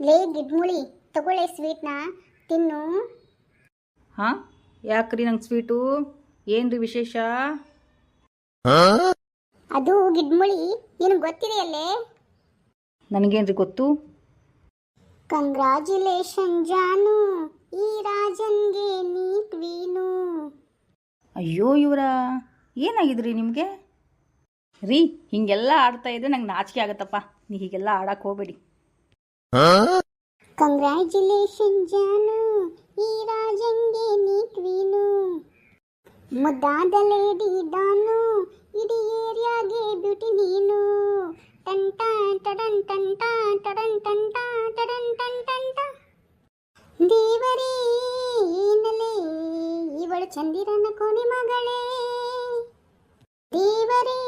ಲೇ ಗಿಡ್ಮುಳಿ ತಗೊಳ್ಳಿ ಸ್ವೀಟ್ನ ತಿನ್ನು. ಹಾ ಯಾಕ್ರಿ ನಂಗೆ ಸ್ವೀಟು? ಏನ್ರಿ ವಿಶೇಷ? ಅದು ಗಿಡ್ಮುಳಿ ನಿನಗೆ ಗೊತ್ತಿದೆಯಲ್ಲೇ? ನನಗೇನ್ರಿ ಗೊತ್ತು? ಕಂಗ್ರಾಚುಲೇಷನ್ ಜಾನು ಈ ರಾಜನ್ಗೆ ನೀ ಕ್ವೀನು ಅಯ್ಯೋ ಇವರ ಏನಾಗಿದ್ರಿ ನಿಮಗೆ? ರೀ ಹೀಗೆಲ್ಲ ಆಡ್ತಾ ಇದ್ರೆ ನಂಗೆ ನಾಚಿಕೆ ಆಗತ್ತಪ್ಪ. ನೀ ಹೀಗೆಲ್ಲ ಆಡಕ್ಕೆ ಹೋಗ್ಬೇಡಿ. ಕಂಗ್ರ್ಯಾಚುಲೇಷನ್ ಜಾನು ಈ ರಾಜಂಗೆ ನೀ ಕ್ವೀನು ಮುದ್ದಾದ ಲೇಡಿ ಡಾನು. ಇಡೀ ಏರಿಯಾಗೆ ಬ್ಯೂಟಿ ನೀನು. ಟಂಟ ಟಡನ್ ಟಂಟ ಟಡನ್ ಟಂಟ ಟಡನ್, ಟನ್ ಟಂಟ ದೇವರೇ ಏನಲೇ ಇವಳು ಚಂದಿರನ ಕೊನೆ ಮಗಳೇ. ದೇವರೇ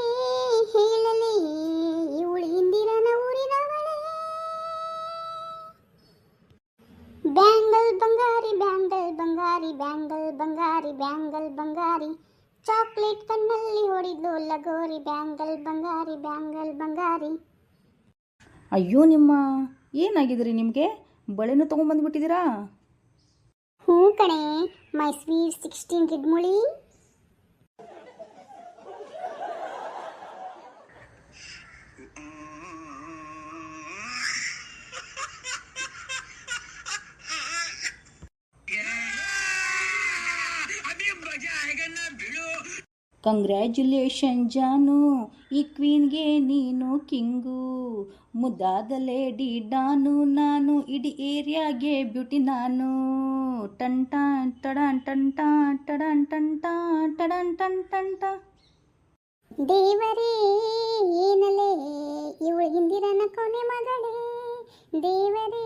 ಬಂಗಾರಿ ಬ್ಯಾಂಗಲ್ ಬಂಗಾರಿ ಬ್ಯಾಂಗಲ್ ಬಂಗಾರಿ ಬ್ಯಾಂಗಲ್ ಬಂಗಾರಿ. ಚಾಕ್ಲೇಟ್ ಕಣ್ಣಲ್ಲಿ ಹೊಡಿದ್ಲು ಲಗೋರಿ ಬ್ಯಾಂಗಲ್ ಬಂಗಾರಿ ಬ್ಯಾಂಗಲ್ ಬಂಗಾರಿ. ಅಯ್ಯೋ ನಿಮ್ಮ ಏನಾಗಿದ್ರಿ ನಿಮಗೆ? ಬಳೆನೂ ತೊಗೊಂಬಂದ್ಬಿಟ್ಟಿದ್ದೀರಾ ಹ್ಞೂ ಕಣೆ ಮೈ ಸ್ವೀಟ್ ಸಿಕ್ಸ್ಟೀನ್ ಗಿಡ್ಮುಳಿ ಕಂಗ್ರ್ಯಾಚುಲೇಷನ್ ಜಾನು ಈ ಕ್ವೀನ್ಗೆ ನೀನು ಕಿಂಗು. ಮುದ್ದಾದ ಲೇಡಿ ಡಾನು. ನಾನು ಇಡೀ ಏರಿಯಾಗೆ ಬ್ಯೂಟಿ ನಾನು. ಟನ್ ಟನ್, ಟಡನ್, ಟನ್ ಟಾ ಟಡನ್, ಟನ್ ಟಾ ಟಡನ್, ಟನ್ ಟನ್, ಟಾ. ದೇವರೇ ಏನಲೇ ಇವಳು ಇಂದಿರನ ಕೊನೆ ಮಗಳೇ. ದೇವರೇ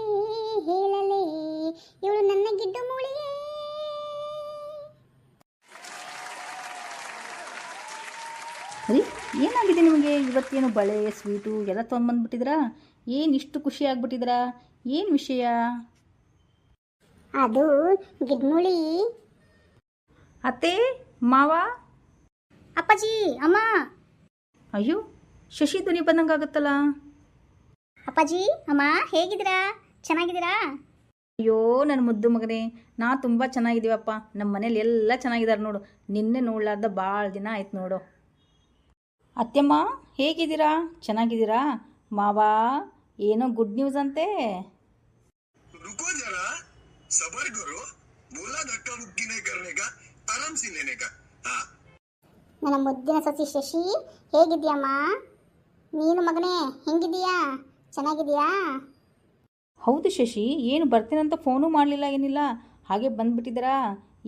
ಏನಾಗಿದೆ ನಿಮಗೆ? ಇವತ್ತೇನು ಬಳೆ ಸ್ವೀಟು ಎಲ್ಲ ತೊಗೊಂಬಂದ್ಬಿಟ್ಟಿದ್ರಾ ಏನು ಇಷ್ಟು ಖುಷಿ ಆಗ್ಬಿಟ್ಟಿದ್ರಾ? ಏನು ವಿಷಯ? ಅದು ಗಿಡ್ಮುಳಿ. ಅತ್ತೆ ಮಾವ? ಅಪ್ಪಾಜಿ ಅಮ್ಮ. ಅಯ್ಯೋ ಶಶಿ ಧ್ವನಿ ಬಂದಂಗಾಗುತ್ತಲ್ಲ ಅಪ್ಪಾಜಿ ಅಮ್ಮ ಹೇಗಿದ್ದೀರಾ? ಚೆನ್ನಾಗಿದ್ದೀರಾ? ಅಯ್ಯೋ ನನ್ನ ಮುದ್ದು ಮಗನೇ ನಾ ತುಂಬ ಚೆನ್ನಾಗಿದ್ದೀವಪ್ಪ. ನಮ್ಮ ಮನೇಲಿ ಎಲ್ಲ ಚೆನ್ನಾಗಿದ್ದಾರೆ ನೋಡು. ನಿನ್ನೆ ನೋಡ್ಲಾರ್ದ ಭಾಳ ದಿನ ಆಯ್ತು ನೋಡು. ಅತ್ತೆಮ್ಮ ಹೇಗಿದ್ದೀರಾ ಚೆನ್ನಾಗಿದ್ದೀರಾ ಮಾವ ಏನೋ ಗುಡ್ ನ್ಯೂಸ್ ಅಂತೆ रुको जरा सबर करो बोला धक्का मुक्की नहीं करने का आराम से लेने का हाँ ನನ್ನ ಮುದ್ದಿನ ಸೊಸಿ ಶಶಿ ಹೇಗಿದ್ಯಮ್ಮ ನೀನು ಮಗನೇ ಹೆಂಗಿದೀಯಾ ಚೆನ್ನಾಗಿದೀಯಾ ಹೌದು ಶಶಿ ಏನು ಬರ್ತೀನಂತ ಫೋನು ಮಾಡಲಿಲ್ಲ ಏನಿಲ್ಲ ಹಾಗೆ ಬಂದ್ಬಿಟ್ಟಿದ್ದೀರಾ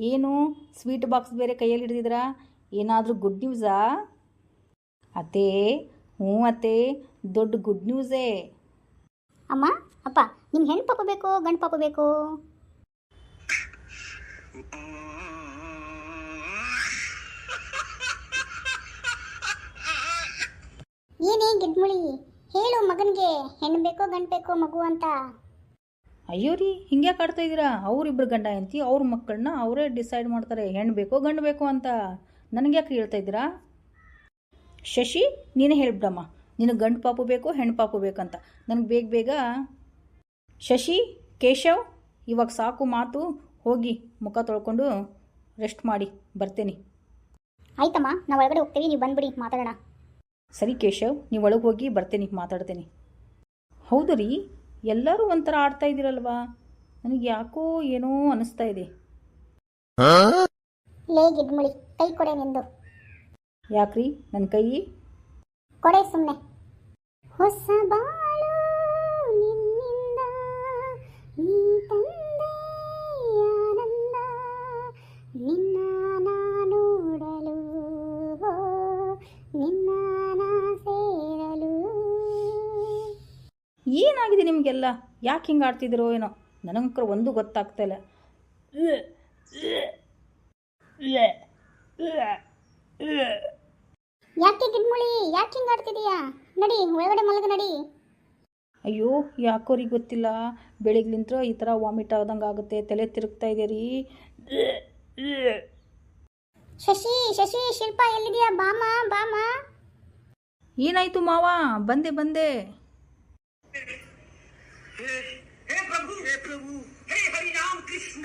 ಏನು ಸ್ವೀಟ್ ಬಾಕ್ಸ್ ಬೇರೆ ಕೈಯಲ್ಲಿ ಹಿಡಿದಿದ್ದೀರಾ ಏನಾದರೂ ಗುಡ್ ನ್ಯೂಸಾ ಅತ್ತೆ ಹ್ಞೂ ಅತ್ತೆ ದೊಡ್ಡ ಗುಡ್ ನ್ಯೂಸೇ ಅಮ್ಮ ಅಪ್ಪ ನಿಮ್ಗೆ ಹೆಣ್ಣು ಪಾಪ ಬೇಕು ಗಂಡು ಪಾಪ ಬೇಕು? ಏನೇ ಗಿಡ್ಮುಳಿ ಹೇಳು ಮಗನಿಗೆ ಹೆಣ್ಣು ಬೇಕೋ ಗಂಡು ಬೇಕೋ ಮಗು ಅಂತ. ಅಯ್ಯೋ ರೀ ಹಿಂಗೆ ಕಾಡ್ತಾ ಇದ್ದೀರಾ? ಗಂಡ ಹೆಂಡತಿ ಅವ್ರ ಮಕ್ಕಳನ್ನ ಅವರೇ ಡಿಸೈಡ್ ಮಾಡ್ತಾರೆ ಹೆಣ್ಣು ಬೇಕೋ ಗಂಡು ಬೇಕೋ ಅಂತ. ನನಗೆ ಯಾಕೆ ಹೇಳ್ತಾ ಇದ್ದೀರಾ? ಶಶಿ ನೀನೇ ಹೇಳ್ಬಿಡಮ್ಮ ನಿನಗೆ ಗಂಡು ಪಾಪು ಬೇಕು ಹೆಣ್ಣು ಪಾಪು ಬೇಕಂತ. ನನಗೆ ಬೇಗ ಬೇಗ ಶಶಿ ಕೇಶವ್ ಇವಾಗ ಸಾಕು ಮಾತು ಹೋಗಿ ಮುಖ ತೊಳ್ಕೊಂಡು ರೆಸ್ಟ್ ಮಾಡಿ ಬರ್ತೇನೆ. ಆಯ್ತಮ್ಮ ನಾವು ಒಳಗಡೆ ಹೋಗ್ತೀವಿ ನೀವು ಬಂದ್ಬಿಡಿ ಮಾತಾಡೋಣ. ಸರಿ ಕೇಶವ್ ನೀವು ಒಳಗೆ ಹೋಗಿ ಬರ್ತೇನೆ ಮಾತಾಡ್ತೇನೆ. ಹೌದು ರೀ ಎಲ್ಲರೂ ಒಂಥರ ಆಡ್ತಾ ಇದ್ದೀರಲ್ವಾ? ನನಗೆ ಯಾಕೋ ಏನೋ ಅನಿಸ್ತಾ ಇದೆ. ಲೇ ಗಿಡ್ಮುಳಿ ಕೈ ಕೊಡೆ ನಿಂದು. ಯಾಕ್ರಿ ನನ್ನ ಕೈ ಕೊಡೆ ಸುಮ್ಮನೆ ಹೊಸ ಬಾಳು ನಿನ್ನಿಂದ ನೀ ತಂದೆ ಆನಂದ ನಿನ್ನ ನಾ ನೋಡಲು ನಿನ್ನ ನಾ ಸೇರಲು ಏನಾಗಿದೆ ನಿಮಗೆಲ್ಲ ಯಾಕೆ ಹಿಂಗೆ ಆಡ್ತಿದ್ರೋ ಏನೋ ನನಗಂಕರ ಒಂದು ಗೊತ್ತಾಗ್ತಾ ಇಲ್ಲ ಯಾಕೆ ಗಿಡ್ಮುಳಿ ಯಾಕೆ ಹಿಂಗೆ ಆಡ್ತಿದೀಯಾ ನಡಿ ಒಳಗಡೆ ಮಲಗ ನಡಿ ಅಯ್ಯೋ ಯಾಕೋರಿಗೆ ಗೊತ್ತಿಲ್ಲ ಬೆಳಿಗ್ಲಿಂತ್ರ ಈ ಥರ ವಾಮಿಟ್ ಆದಂಗೆ ಆಗುತ್ತೆ ತಲೆ ತಿರುಗ್ತಾ ಇದೆ ರೀ ಶಶಿ ಶಶಿ ಶಿಲ್ಪ ಎಲ್ಲಿದೆಯಾ ಬಾಮ ಬಾಮ ಏನಾಯ್ತು ಮಾವ ಬಂದೆ ಬಂದೆ ए प्रभु हे हरि राम कृष्ण जगन्नाथ प्रेमानंद